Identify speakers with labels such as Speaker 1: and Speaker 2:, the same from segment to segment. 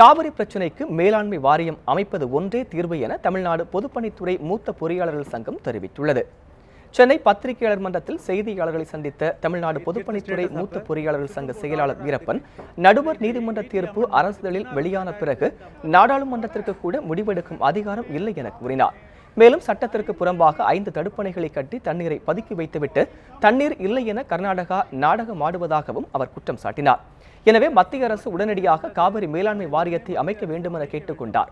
Speaker 1: காவிரி பிரச்சினைக்கு மேலாண்மை வாரியம் அமைப்பது ஒன்றே தீர்வு என தமிழ்நாடு பொதுப்பணித்துறை மூத்த பொறியாளர்கள் சங்கம் தெரிவித்துள்ளது. சென்னை பத்திரிகையாளர் மன்றத்தில் செய்தியாளர்களை சந்தித்த தமிழ்நாடு பொதுப்பணித்துறை மூத்த பொறியாளர்கள் சங்க செயலாளர் வீரப்பன் நடுவர் நீதிமன்ற தீர்ப்பு அரசிதழில் வெளியான பிறகு நாடாளுமன்றத்திற்கு கூட முடிவெடுக்கும் அதிகாரம் இல்லை என கூறினார். மேலும் சட்டத்திற்கு புறம்பாக ஐந்து தடுப்பணைகளை கட்டி தண்ணீரை பதுக்கி வைத்துவிட்டு தண்ணீர் இல்லை என கர்நாடகா நாடகம் ஆடுவதாகவும் அவர் குற்றம் சாட்டினார். எனவே மத்திய அரசு உடனடியாக காவிரி மேலாண்மை வாரியத்தை அமைக்க வேண்டும் என கேட்டுக்கொண்டார்.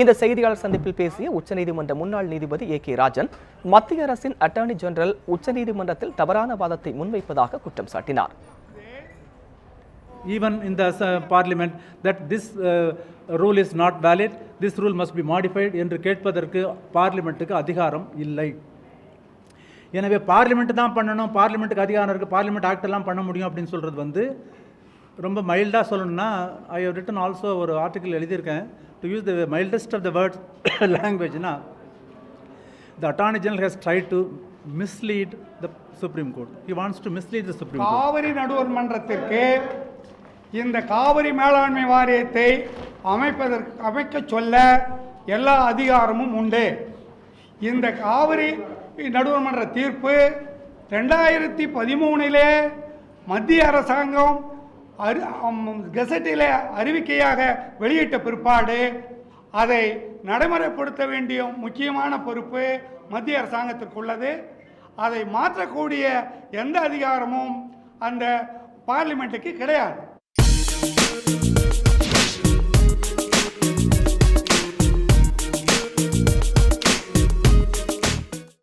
Speaker 1: இந்த செய்தியாளர் சந்திப்பில் பேசிய உச்சநீதிமன்ற முன்னாள் நீதிபதி ஏ கே ராஜன் மத்திய அரசின் அட்டார்னி ஜெனரல் உச்சநீதிமன்றத்தில் தவறான வாதத்தை முன்வைப்பதாக குற்றம் சாட்டினார்.
Speaker 2: Even in the uh, parliament that this uh, rule is not valid this rule must be என்று கேட்பதற்கு பார்லிமெண்ட்டுக்கு அதிகாரம் இல்லை. எனவே பார்லிமெண்ட் தான் பண்ணணும் பார்லிமெண்ட்டுக்கு அதிகாரம் இருக்குது பார்லிமெண்ட் ஆக்ட் எல்லாம் பண்ண முடியும் அப்படின்னு சொல்கிறது வந்து ரொம்ப மைல்டாக சொல்லணும்னா ஐ ஹவ் ரிட்டன் ஆல்சோ ஒரு ஆர்டிக்கல் எழுதியிருக்கேன். To use the mildest of the words லாங்குவேஜ்னா the attorney general has try to mislead the supreme court he wants to mislead the supreme court
Speaker 3: Kaveri நடுவர் மன்றத்திற்கு இந்த காவிரி மேலாண்மை வாரியத்தை அமைப்பதற்கு அமைக்க சொல்ல எல்லா அதிகாரமும் உண்டு. இந்த காவிரி நடுவர்மன்ற தீர்ப்பு ரெண்டாயிரத்தி பதிமூணிலே மத்திய அரசாங்கம் அரு கெசட்டிலே அறிவிக்கையாக வெளியிட்ட பிற்பாடு அதை நடைமுறைப்படுத்த வேண்டிய முக்கியமான பொறுப்பு மத்திய அரசாங்கத்திற்கு உள்ளது. அதை மாற்றக்கூடிய எந்த அதிகாரமும் அந்த பார்லிமெண்ட்டுக்கு கிடையாது. Thank you.